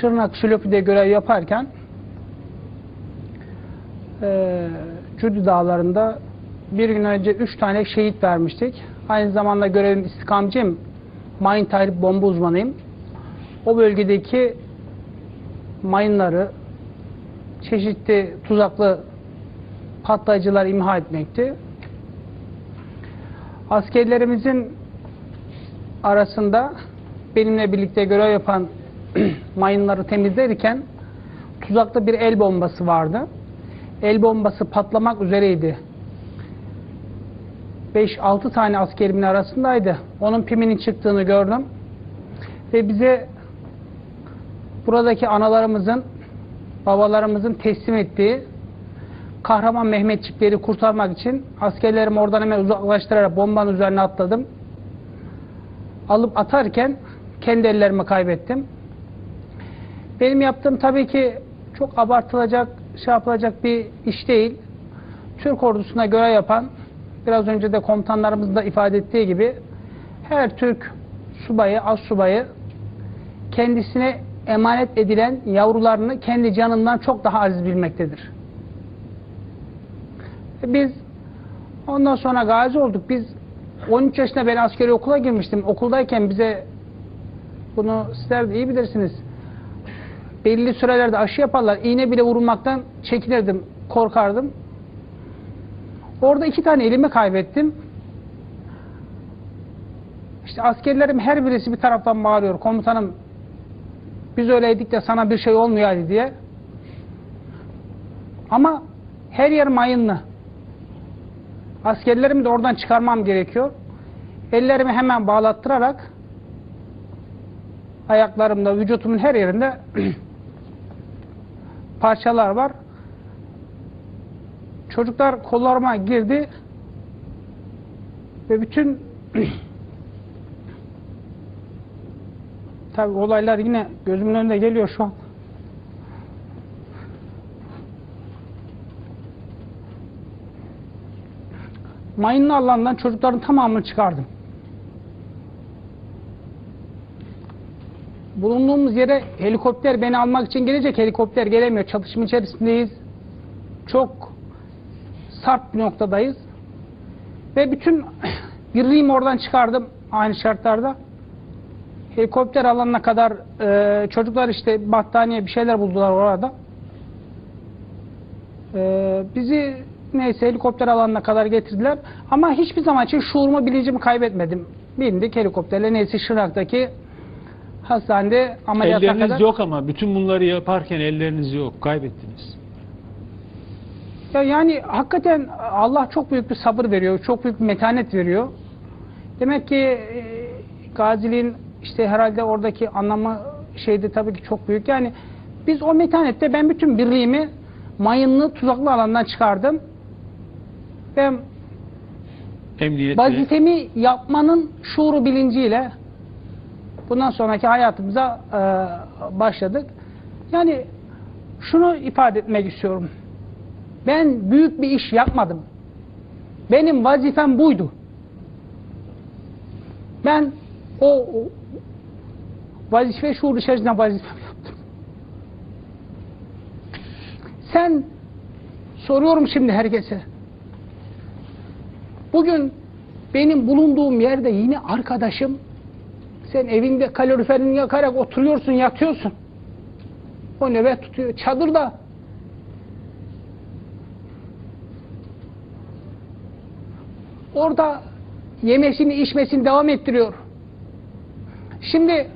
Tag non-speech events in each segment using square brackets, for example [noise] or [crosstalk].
Şırnak Şilopi'de görev yaparken eee Cüdü Dağları'nda bir gün önce üç tane şehit vermiştik. Aynı zamanda görevim istikamcıyım. Mayın tahrip bomba uzmanıyım. O bölgedeki mayınları, çeşitli tuzaklı patlayıcılar imha etmekti. Askerlerimizin arasında benimle birlikte görev yapan [clears throat] mayınları temizlerken tuzaklı bir el bombası vardı. El bombası patlamak üzereydi. 5-6 tane askerimin arasındaydı. Onun piminin çıktığını gördüm. Ve bize buradaki analarımızın, babalarımızın teslim ettiği kahraman Mehmetçikleri kurtarmak için askerlerimi oradan hemen uzaklaştırarak bombanın üzerine atladım. Alıp atarken kendi ellerimi kaybettim. Benim yaptığım tabii ki çok abartılacak, şey yapılacak bir iş değil. Türk ordusuna görev yapan, biraz önce de komutanlarımızın da ifade ettiği gibi her Türk subayı, az subayı kendisine emanet edilen yavrularını kendi canından çok daha aziz bilmektedir. Biz ondan sonra gazi olduk. Biz 13 yaşında ben askeri okula girmiştim. Okuldayken bize bunu sizler de iyi bilirsiniz. Belli sürelerde aşı yaparlar. İğne bile vurulmaktan çekinirdim, korkardım. Orada iki tane elimi kaybettim. İşte askerlerim her birisi bir taraftan bağırıyor. Komutanım biz öyleydik de sana bir şey olmuyordu diye. Ama her yer mayınlı. Askerlerimi de oradan çıkarmam gerekiyor. Ellerimi hemen bağlattırarak ayaklarımda, vücutumun her yerinde [clears throat] parçalar var. Çocuklar kollarıma girdi ve bütün [clears throat] tabi olaylar yine gözümün önünde geliyor şu an. mayınlı alandan çocukların tamamını çıkardım. Bulunduğumuz yere helikopter beni almak için gelecek. Helikopter gelemiyor. Çatışma içerisindeyiz. Çok sarp bir noktadayız. Ve bütün [clears throat] birliğimi oradan çıkardım aynı şartlarda. Helikopter alanına kadar e, çocuklar işte battaniye bir şeyler buldular orada. E, bizi neyse helikopter alanına kadar getirdiler. Ama hiçbir zaman için şuurumu bilincimi kaybetmedim. Bindik helikopterle neyse Şırnak'taki hastanede ameliyata Elleriniz kadar. yok ama bütün bunları yaparken elleriniz yok. Kaybettiniz. Ya yani hakikaten Allah çok büyük bir sabır veriyor. Çok büyük bir metanet veriyor. Demek ki e, gaziliğin işte herhalde oradaki anlamı şeyde tabii ki çok büyük. Yani biz o metanette ben bütün birliğimi mayınlı tuzaklı alandan çıkardım. Ve Emniyetle. vazifemi yapmanın şuuru bilinciyle bundan sonraki hayatımıza e, başladık. Yani şunu ifade etmek istiyorum. Ben büyük bir iş yapmadım. Benim vazifem buydu. Ben o, o vazife şuur içerisinde vazifem yaptım. Sen soruyorum şimdi herkese. Bugün benim bulunduğum yerde yine arkadaşım sen evinde kaloriferini yakarak oturuyorsun, yatıyorsun. O nöbet tutuyor. Çadırda. Orada yemesini, içmesini devam ettiriyor. Şimdi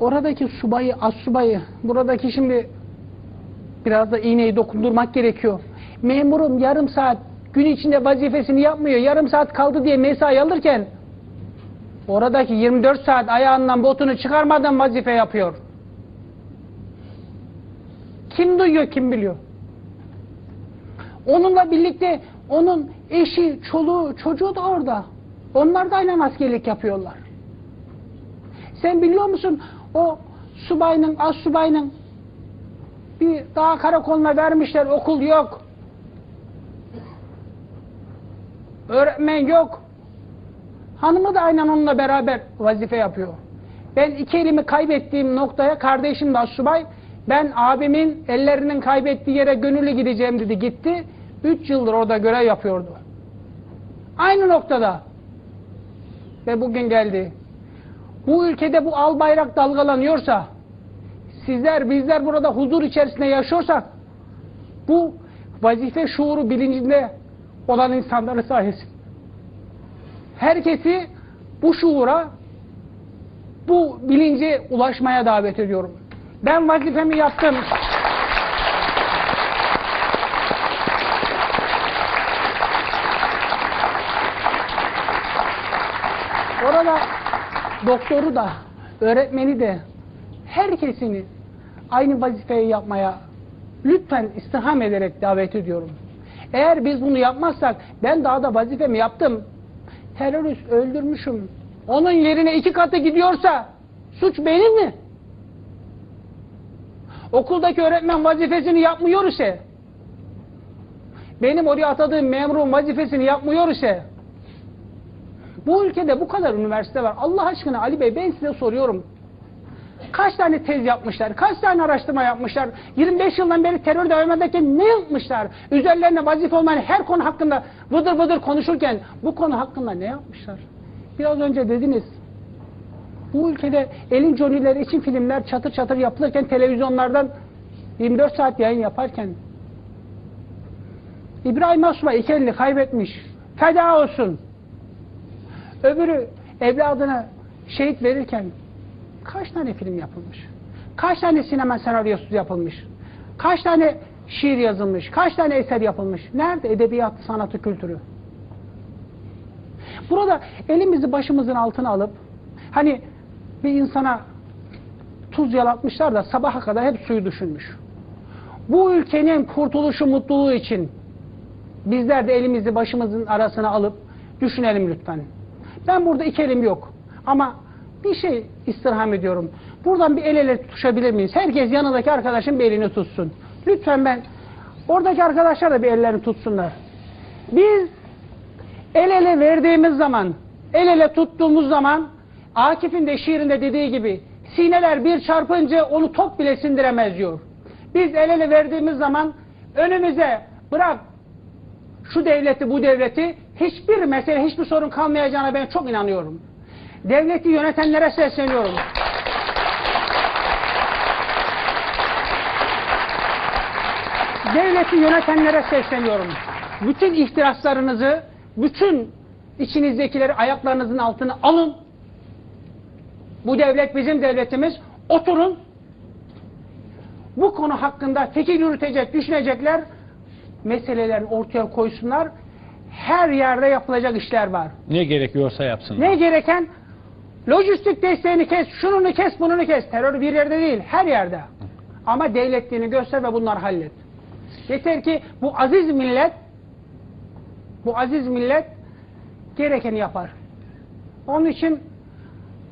oradaki subayı, az subayı, buradaki şimdi biraz da iğneyi dokundurmak gerekiyor. Memurum yarım saat gün içinde vazifesini yapmıyor. Yarım saat kaldı diye mesai alırken oradaki 24 saat ayağından botunu çıkarmadan vazife yapıyor. Kim duyuyor, kim biliyor? Onunla birlikte onun eşi, çoluğu, çocuğu da orada. Onlar da aynen askerlik yapıyorlar. Sen biliyor musun o subayının, az subayının bir dağ karakoluna vermişler okul yok. Öğretmen yok. Hanımı da aynen onunla beraber vazife yapıyor. Ben iki elimi kaybettiğim noktaya kardeşim de subay ben abimin ellerinin kaybettiği yere gönüllü gideceğim dedi gitti. Üç yıldır orada görev yapıyordu. Aynı noktada. Ve bugün geldi. Bu ülkede bu al bayrak dalgalanıyorsa sizler bizler burada huzur içerisinde yaşıyorsak bu vazife şuuru bilincinde olan insanların sayesinde. Herkesi bu şuura bu bilince ulaşmaya davet ediyorum. Ben vazifemi yaptım. Orada doktoru da, öğretmeni de, herkesini aynı vazifeyi yapmaya lütfen istirham ederek davet ediyorum. Eğer biz bunu yapmazsak, ben daha da vazifemi yaptım, terörist öldürmüşüm, onun yerine iki katı gidiyorsa, suç benim mi? Okuldaki öğretmen vazifesini yapmıyor ise, benim oraya atadığım memurun vazifesini yapmıyor ise, bu ülkede bu kadar üniversite var. Allah aşkına Ali Bey ben size soruyorum. Kaç tane tez yapmışlar? Kaç tane araştırma yapmışlar? 25 yıldan beri terör devamındaki ne yapmışlar? Üzerlerine vazife olmayan her konu hakkında vıdır vıdır konuşurken bu konu hakkında ne yapmışlar? Biraz önce dediniz. Bu ülkede elin conileri için filmler çatır çatır yapılırken televizyonlardan 24 saat yayın yaparken İbrahim Asubay iki elini kaybetmiş. Feda olsun. Öbürü evladına şehit verirken kaç tane film yapılmış? Kaç tane sinema senaryosu yapılmış? Kaç tane şiir yazılmış? Kaç tane eser yapılmış? Nerede edebiyat, sanatı, kültürü? Burada elimizi başımızın altına alıp hani bir insana tuz yalatmışlar da sabaha kadar hep suyu düşünmüş. Bu ülkenin kurtuluşu, mutluluğu için bizler de elimizi başımızın arasına alıp düşünelim lütfen. Ben burada iki elim yok. Ama bir şey istirham ediyorum. Buradan bir el ele tutuşabilir miyiz? Herkes yanındaki arkadaşın bir elini tutsun. Lütfen ben oradaki arkadaşlar da bir ellerini tutsunlar. Biz el ele verdiğimiz zaman, el ele tuttuğumuz zaman Akif'in de şiirinde dediği gibi sineler bir çarpınca onu top bile sindiremez diyor. Biz el ele verdiğimiz zaman önümüze bırak şu devleti bu devleti hiçbir mesele hiçbir sorun kalmayacağına ben çok inanıyorum. Devleti yönetenlere sesleniyorum. Devleti yönetenlere sesleniyorum. Bütün ihtiraslarınızı, bütün içinizdekileri ayaklarınızın altına alın. Bu devlet bizim devletimiz. Oturun. Bu konu hakkında fikir yürütecek, düşünecekler meselelerini ortaya koysunlar. Her yerde yapılacak işler var. Ne gerekiyorsa yapsın. Ne gereken? Lojistik desteğini kes, şununu kes, bununu kes. Terör bir yerde değil, her yerde. Ama devletliğini göster ve bunları hallet. Yeter ki bu aziz millet, bu aziz millet gerekeni yapar. Onun için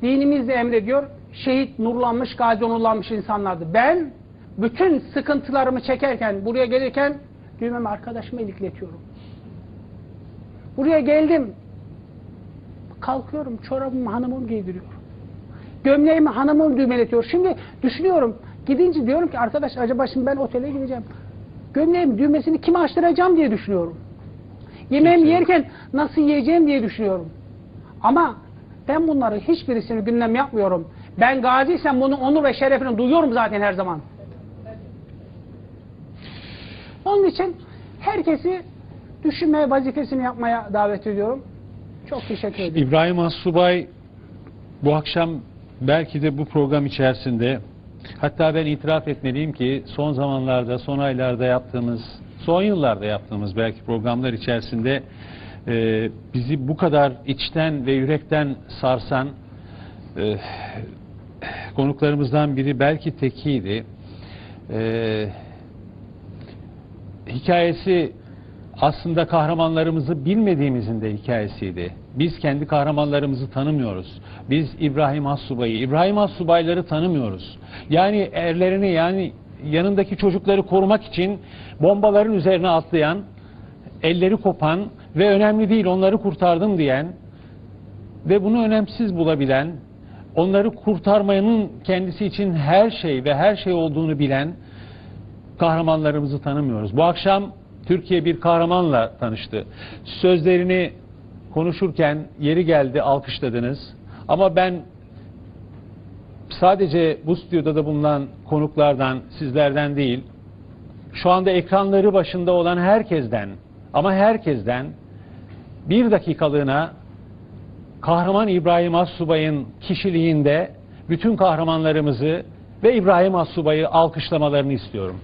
dinimiz de emrediyor, şehit nurlanmış, gazi onurlanmış insanlardı. Ben bütün sıkıntılarımı çekerken, buraya gelirken düğmemi arkadaşıma ilikletiyorum. Buraya geldim. Kalkıyorum, çorabımı hanımım giydiriyor. Gömleğimi hanımım düğmeletiyor. Şimdi düşünüyorum, gidince diyorum ki arkadaş acaba şimdi ben otele gideceğim. Gömleğim düğmesini kime açtıracağım diye düşünüyorum. Yemeğimi yerken nasıl yiyeceğim diye düşünüyorum. Ama ben bunları hiçbirisini gündem yapmıyorum. Ben gaziysem bunun onur ve şerefini duyuyorum zaten her zaman. Onun için herkesi düşünmeye, vazifesini yapmaya davet ediyorum. Çok teşekkür ederim. İbrahim Assubay bu akşam belki de bu program içerisinde hatta ben itiraf etmeliyim ki son zamanlarda, son aylarda yaptığımız, son yıllarda yaptığımız belki programlar içerisinde e, bizi bu kadar içten ve yürekten sarsan e, konuklarımızdan biri belki tekiydi. E, hikayesi aslında kahramanlarımızı bilmediğimizin de hikayesiydi. Biz kendi kahramanlarımızı tanımıyoruz. Biz İbrahim Assubay'ı, İbrahim Assubayları tanımıyoruz. Yani erlerini yani yanındaki çocukları korumak için bombaların üzerine atlayan, elleri kopan ve önemli değil onları kurtardım diyen ve bunu önemsiz bulabilen onları kurtarmanın kendisi için her şey ve her şey olduğunu bilen kahramanlarımızı tanımıyoruz. Bu akşam Türkiye bir kahramanla tanıştı. Sözlerini konuşurken yeri geldi alkışladınız. Ama ben sadece bu stüdyoda bulunan konuklardan, sizlerden değil, şu anda ekranları başında olan herkesten ama herkesten bir dakikalığına kahraman İbrahim Assubay'ın kişiliğinde bütün kahramanlarımızı ve İbrahim Assubay'ı alkışlamalarını istiyorum.